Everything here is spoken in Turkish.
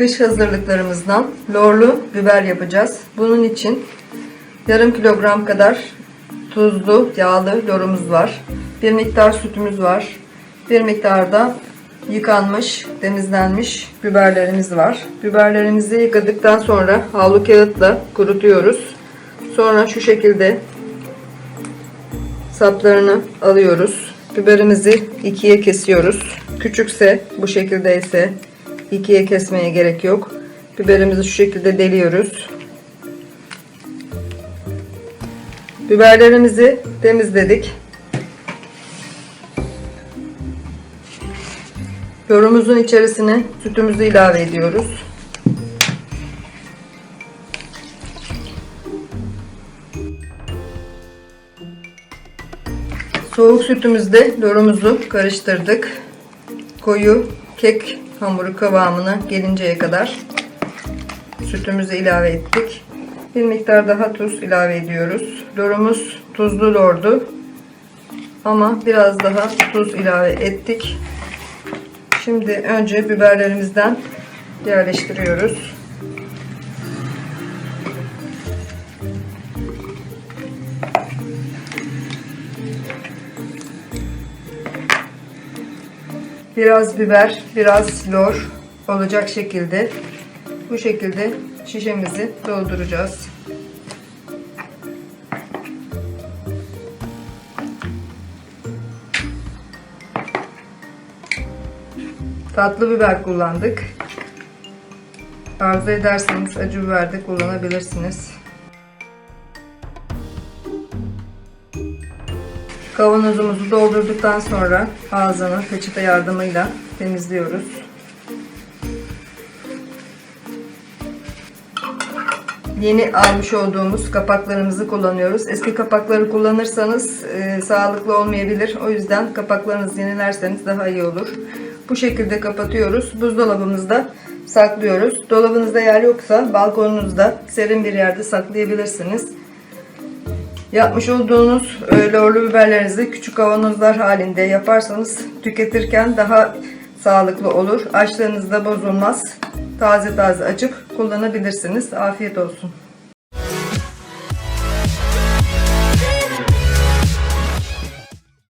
kış hazırlıklarımızdan lorlu biber yapacağız. Bunun için yarım kilogram kadar tuzlu, yağlı lorumuz var. Bir miktar sütümüz var. Bir miktar da yıkanmış, temizlenmiş biberlerimiz var. Biberlerimizi yıkadıktan sonra havlu kağıtla kurutuyoruz. Sonra şu şekilde saplarını alıyoruz. Biberimizi ikiye kesiyoruz. Küçükse bu şekilde ise ikiye kesmeye gerek yok. Biberimizi şu şekilde deliyoruz. Biberlerimizi temizledik. Yoğurumuzun içerisine sütümüzü ilave ediyoruz. Soğuk sütümüzde lorumuzu karıştırdık. Koyu kek hamuru kıvamına gelinceye kadar sütümüzü ilave ettik. Bir miktar daha tuz ilave ediyoruz. Lorumuz tuzlu lordu. Ama biraz daha tuz ilave ettik. Şimdi önce biberlerimizden yerleştiriyoruz. Biraz biber, biraz lor olacak şekilde bu şekilde şişemizi dolduracağız. Tatlı biber kullandık. Arzu ederseniz acı biber de kullanabilirsiniz. Kavanozumuzu doldurduktan sonra ağzını peçete yardımıyla temizliyoruz. Yeni almış olduğumuz kapaklarımızı kullanıyoruz. Eski kapakları kullanırsanız e, sağlıklı olmayabilir. O yüzden kapaklarınızı yenilerseniz daha iyi olur. Bu şekilde kapatıyoruz. Buzdolabımızda saklıyoruz. Dolabınızda yer yoksa balkonunuzda serin bir yerde saklayabilirsiniz. Yapmış olduğunuz e, lorlu biberlerinizi küçük kavanozlar halinde yaparsanız tüketirken daha sağlıklı olur. Açlığınızda bozulmaz. Taze taze açıp kullanabilirsiniz. Afiyet olsun.